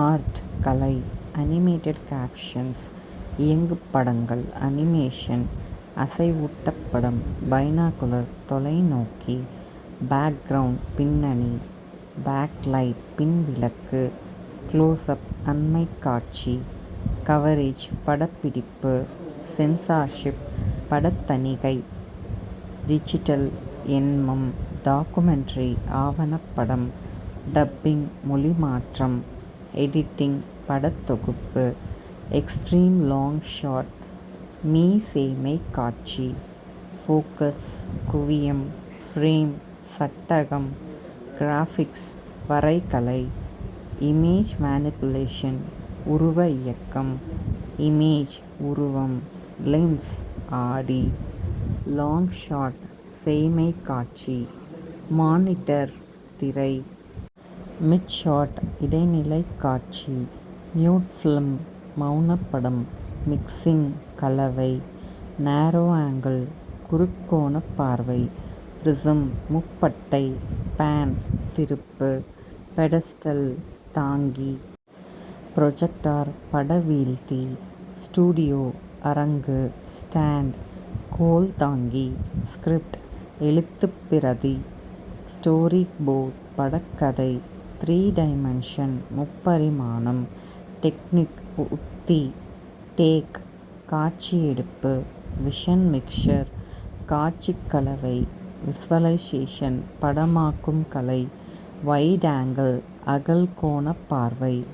Art கலை animated captions இயங்குபடங்கள் animation அசைவூட்டப்படம் பைனாகுலர் தொலைநோக்கி பேக்ரவுண்ட் பின்னணி பேக்லைட் பின்விளக்கு க்ளோஸ்அப் அண்மை காட்சி கவரேஜ் படப்பிடிப்பு சென்சார்ஷிப் படத்தணிகை டிஜிட்டல் எண்மம் டாக்குமெண்ட்ரி ஆவணப்படம் டப்பிங் மொழிமாற்றம் எடிட்டிங் படத்தொகுப்பு எக்ஸ்ட்ரீம் லாங் ஷாட் மீசேமை காட்சி. ஃபோக்கஸ் குவியம் ஃப்ரேம் சட்டகம். கிராஃபிக்ஸ் வரைகலை. இமேஜ் மேனிப்புலேஷன் உருவ இயக்கம். இமேஜ் உருவம். லென்ஸ் ஆடி. லாங் ஷாட் செய்மைக்காட்சி மானிட்டர் திரை. மிட்-ஷாட் இடைநிலைக் காட்சி. மியூட் ஃபிலிம் மௌனப்படம் மிக்சிங் கலவை நேரோ ஆங்கிள் குறுக்கோண பார்வை ப்ரிசம் முப்பட்டை பேன் திருப்பு பெடஸ்டல் தாங்கி. புரொஜெக்டர் படவீழ்த்தி ஸ்டூடியோ அரங்கு ஸ்டாண்ட் கோல் தாங்கி. ஸ்கிரிப்ட் எழுத்துப்பிரதி ஸ்டோரிபோர்ட் படக்கதை. த்ரீ டைமென்ஷன் முப்பரிமாணம் டெக்னிக் உத்தி டேக் காட்சியெடுப்பு விஷன் மிக்சர் காட்சிக்கலவை விஸ்வலைசேஷன் படமாக்கும் கலை வைட் ஆங்கிள் அகல் கோண பார்வை.